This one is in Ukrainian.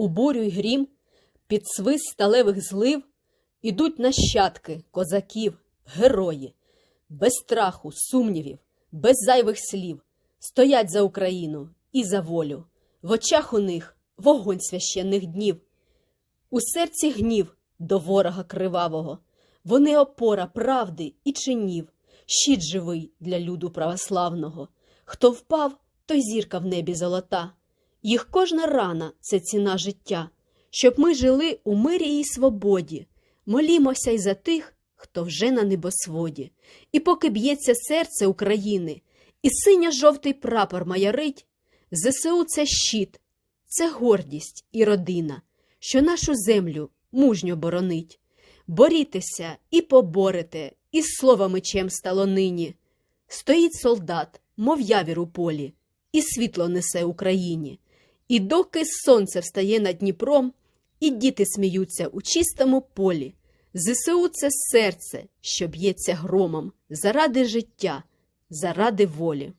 у бурю й грім, під свист сталевих злив ідуть нащадки козаків, герої, без страху, сумнівів, без зайвих слів, стоять за Україну і за волю. В очах у них вогонь священних днів, у серці гнів до ворога кривавого. Вони опора правди і чинів, щит живий для люду православного. Хто впав, той зірка в небі золота. Їх кожна рана це ціна життя, щоб ми жили у мирі і свободі. Молімося й за тих, хто вже на небосводі. І поки б'ється серце України, і синьо-жовтий прапор маярить, ЗСУ це щит, це гордість і родина, що нашу землю мужньо боронить. Борітеся і поборете, і слово мечем стало нині. Стоїть солдат, мов явір у полі, і світло несе Україні. І доки сонце встає над Дніпром, і діти сміються у чистому полі. ЗСУ це серце, що б'ється громом, заради життя, заради волі.